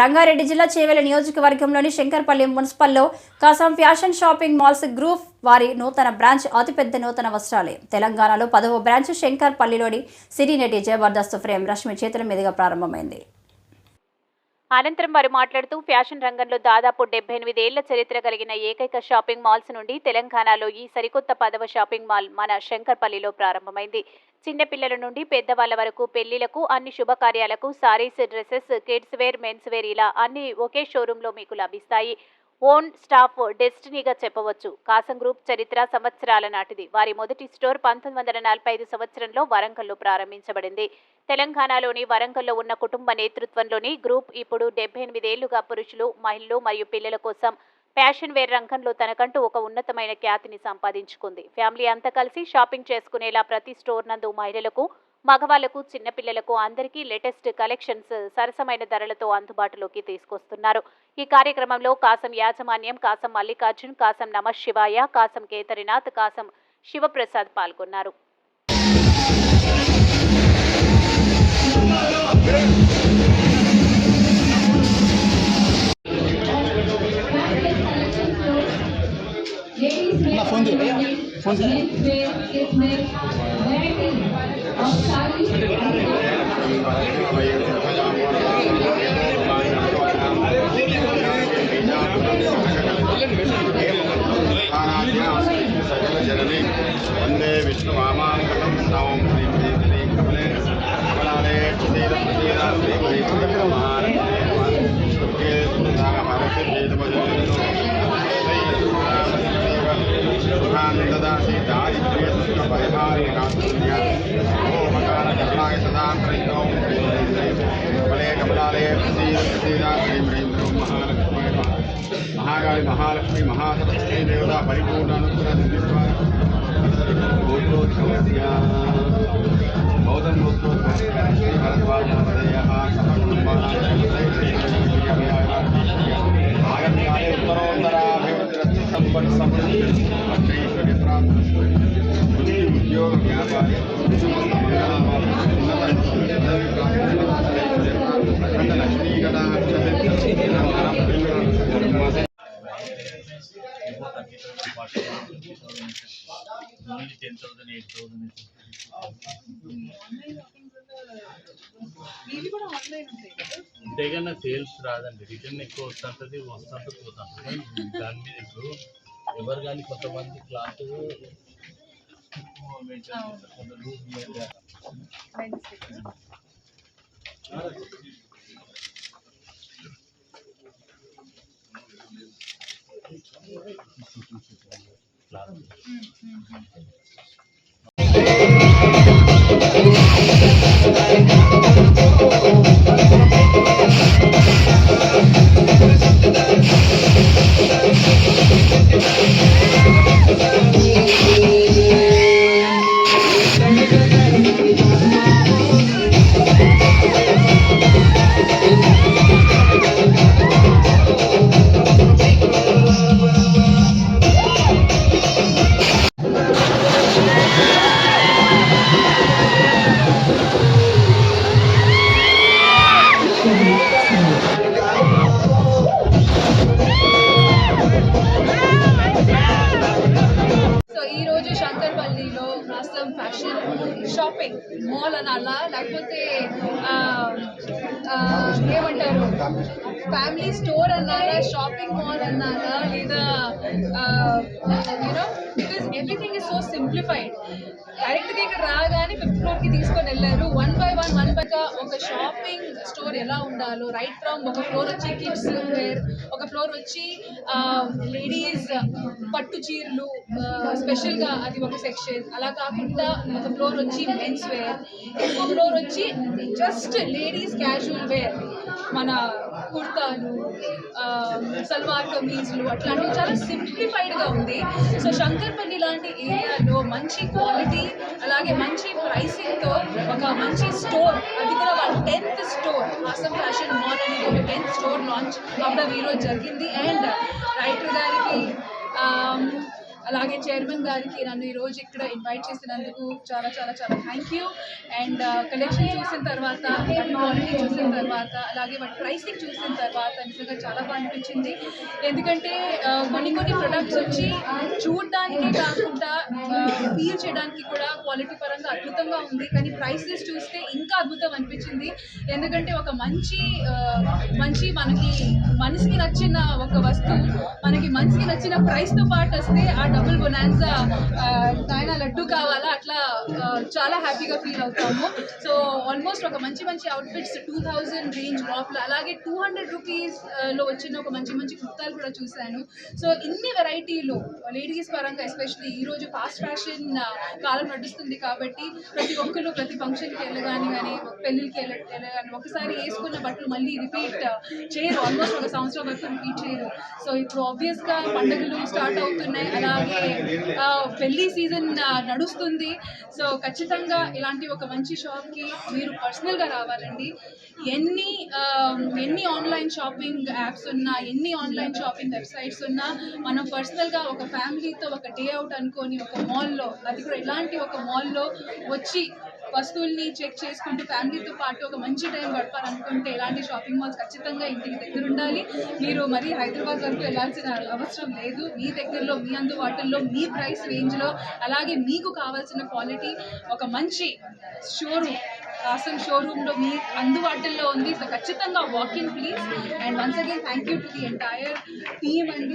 రంగారెడ్డి జిల్లా చేవెల నియోజకవర్గంలోని Shankarpally మున్సిపల్లో Kasam fashion shopping malls group వారి నూతన బ్రాంచ్ అతిపెద్ద నూతన వస్త్రాలయం తెలంగాణలో పదవ బ్రాంచ్ శంకర్పల్లిలోని సిరినటి జబర్దస్త్ ఫ్రేమ్ రష్మి చేతుల మీదుగా ప్రారంభమైంది. అనంతరం వారు మాట్లాడుతూ ఫ్యాషన్ రంగంలో దాదాపు డెబ్బై ఎనిమిదేళ్ళ చరిత్ర కలిగిన ఏకైక షాపింగ్ మాల్స్ నుండి తెలంగాణలో ఈ సరికొత్త పదవ షాపింగ్ మాల్ మన శంకర్పల్లిలో ప్రారంభమైంది. చిన్నపిల్లల నుండి పెద్దవాళ్ళ వరకు పెళ్ళిలకు అన్ని శుభకార్యాలకు sarees dresses kids wear men's wear ఇలా అన్ని ఒకే షోరూంలో మీకు లభిస్తాయి. ఓన్ స్టాఫ్ డెస్టినీగా చెప్పవచ్చు. కాసం గ్రూప్ చరిత్ర సంవత్సరాల నాటిది. వారి మొదటి స్టోర్ పంతొమ్మిది వందల నలభై ఐదు సంవత్సరంలో వరంగల్లో ప్రారంభించబడింది. తెలంగాణలోని వరంగల్లో ఉన్న కుటుంబ నేతృత్వంలోని గ్రూప్ ఇప్పుడు డెబ్బై ఎనిమిదేళ్ళుగా పురుషులు మహిళలు మరియు పిల్లల కోసం ఫ్యాషన్ వేర్ రంగంలో తనకంటూ ఒక ఉన్నతమైన ఖ్యాతిని సంపాదించుకుంది. ఫ్యామిలీ అంతా కలిసి షాపింగ్ చేసుకునేలా ప్రతి స్టోర్ నందు మహిళలకు మగవాళ్ళకు చిన్నపిల్లలకు అందరికీ లేటెస్ట్ కలెక్షన్స్ సరసమైన ధరలతో అందుబాటులోకి తీసుకొస్తున్నారు. ఈ కార్యక్రమంలో కాసం యాజమాన్యం కాసం మల్లికార్జున్ కాసం నమ శివాయ కాసం కేతరినాథ్ కాసం శివప్రసాద్ పాల్గొన్నారు. सकल जननी वंदे विष्णुवामांगकं नमो श्री प्रीतिले कमले कमलाले श्रीरं श्रीरा श्री प्रीतिले ओमकाराय सदा प्रणोम बले कमलालय सीदा श्रीम ह्रीं महालक्ष्मी महालक्ष्मी महासरस्वती देवता परिपूर्ण अनुग्रह भूतोत्सव ఓన్లీ అంతేగానే సేల్స్ రాదండి. రిటర్న్ ఎక్కువ వస్తుంటుంది వస్తుంటుంది పోతుంటుంది. దాని మీద ఇప్పుడు ఎవరు కానీ కొంతమంది cloth cloth so fashion shopping mall అనాలా? లేకపోతే ఏమంటారు? ఫ్యామిలీ స్టోర్ అన్నారా షాపింగ్ మాల్ అన్నారా లేదా you know because everything is so simplified డైరెక్ట్గా ఇక్కడ రాగానే ఫిఫ్త్ ఫ్లోర్కి తీసుకొని వెళ్ళారు. One by one one by ఒక షాపింగ్ స్టోర్ ఎలా ఉండాలో రైట్ ఫ్రమ్ ఒక ఫ్లోర్ వచ్చి కిడ్స్ వేర్ ఫ్లోర్ వచ్చి లేడీస్ పట్టు చీరలు స్పెషల్గా అది ఒక సెక్షన్. అలా కాకుండా ఒక ఫ్లోర్ వచ్చి మెన్స్ వేర్ ఇంకో ఫ్లోర్ వచ్చి జస్ట్ లేడీస్ క్యాజువల్ వేర్. మన కుర్తాలు సల్వార్ కమీజ్లు అట్లాంటివి చాలా సింప్లిఫైడ్గా ఉంది. సో శంకర్పల్లి లాంటి ఏరియాలో మంచి క్వాలిటీ అలాగే మంచి ప్రైసింగ్తో ఒక మంచి స్టోర్ అది కూడా వాళ్ళ tenth store Asam fashion mall అనేది ఒక టెన్త్ స్టోర్ లాంచ్ అవ్వడం ఈరోజు జరిగింది. అండ్ రైటర్ గారికి అలాగే చైర్మన్ గారికి నన్ను ఈరోజు ఇక్కడ ఇన్వైట్ చేసినందుకు చాలా చాలా చాలా థ్యాంక్ యూ అండ్ కలెక్షన్ చూసిన తర్వాత క్వాలిటీ చూసిన తర్వాత అలాగే వాటి ప్రైసింగ్ చూసిన తర్వాత నిజంగా చాలా బాగా అనిపించింది. ఎందుకంటే uh, కొన్ని కొన్ని ప్రొడక్ట్స్ వచ్చి చూడడానికి కాకుండా ఫీల్ చేయడానికి కూడా క్వాలిటీ పరంగా అద్భుతంగా ఉంది. కానీ ప్రైసెస్ చూస్తే ఇంకా అద్భుతం అనిపించింది. ఎందుకంటే ఒక మంచి మంచి మనకి మనసుకి నచ్చిన ఒక వస్తువు మనకి మనసుకి నచ్చిన ప్రైస్తో పాటు వస్తే ఆ డబుల్ బొనాన్సా ఆయన లడ్డు కావాలా? అట్లా చాలా హ్యాపీగా ఫీల్ అవుతాము. సో ఆల్మోస్ట్ ఒక మంచి మంచి అవుట్ఫిట్స్ టూ థౌజండ్ రేంజ్ లోపల అలాగే టూ హండ్రెడ్ రూపీస్లో వచ్చిన ఒక మంచి మంచి కుర్తాలు కూడా చూశాను. సో ఇన్ని వెరైటీలు లేడీస్ పరంగా ఎస్పెషల్లీ ఈ రోజు ఫాస్ట్ ఫ్యాషన్ కాలం నడుస్తుంది కాబట్టి ప్రతి ఒక్కరు ప్రతి ఫంక్షన్కి వెళ్ళగాని కానీ పెళ్ళిళ్ళకి వెళ్ళగాని ఒకసారి వేసుకున్న బట్టలు మళ్ళీ రిపీట్ చేయరు. ఆల్మోస్ట్ ఒక సంవత్సరం వరకు రిపీట్ చేయరు. సో ఇప్పుడు ఆబ్వియస్గా పండుగలు స్టార్ట్ అవుతున్నాయి. అలాగే పెళ్ళి పెళ్ళి సీజన్ నడుస్తుంది. సో ఖచ్చితంగా ఇలాంటి ఒక మంచి షాప్కి మీరు పర్సనల్గా రావాలండి. ఎన్ని ఎన్ని ఆన్లైన్ షాపింగ్ యాప్స్ ఉన్నా ఎన్ని ఆన్లైన్ షాపింగ్ వెబ్సైట్స్ ఉన్నా మనం పర్సనల్గా ఒక ఫ్యామిలీతో ఒక డే అవుట్ అనుకొని ఒక మాల్లో అది కూడా ఇలాంటి ఒక మాల్లో వచ్చి వస్తువుల్ని చెక్ చేసుకుంటూ ఫ్యామిలీతో పాటు ఒక మంచి టైం గడపాలనుకుంటే ఇలాంటి షాపింగ్ మాల్స్ ఖచ్చితంగా ఇంటికి దగ్గర ఉండాలి. మీరు మరి హైదరాబాద్ వరకు వెళ్ళాల్సిన అవసరం లేదు. మీ దగ్గరలో మీ అందుబాటులో మీ ప్రైస్ రేంజ్లో అలాగే మీకు కావాల్సిన క్వాలిటీ ఒక మంచి షోరూమ్ కాసం షోరూంలో మీ అందుబాటులో ఉంది. సో ఖచ్చితంగా walking please and once again thank you to the entire team అండి